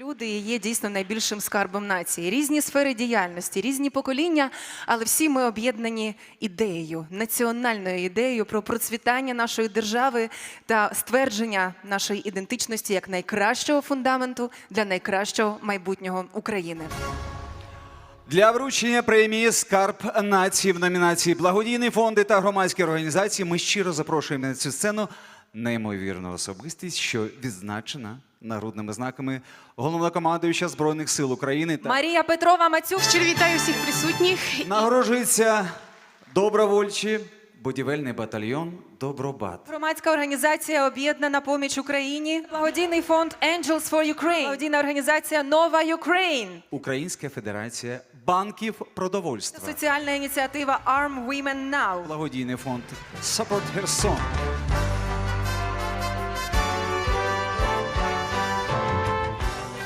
Люди є дійсно найбільшим скарбом нації. Різні сфери діяльності, різні покоління, але всі ми об'єднані ідеєю, національною ідеєю про процвітання нашої держави та ствердження нашої ідентичності як найкращого фундаменту для найкращого майбутнього України. Для вручення премії Скарб нації в номінації Благодійні фонди та громадські організації ми щиро запрошуємо на цю сцену неймовірну особистість, що відзначена нагрудними знаками головнокомандуюча Збройних сил України та Марія Петрова Мацюк. Щиро вітаю всіх присутніх. нагороджується добровольчий будівельний батальйон Добробат. Громадська організація Об'єднана поміч Україні, благодійний фонд Angels for Ukraine, благодійна організація Нова Ukraine, Українська федерація банків продовольства. соціальна ініціатива Arm Women Now. Благодійний фонд Support Херсон.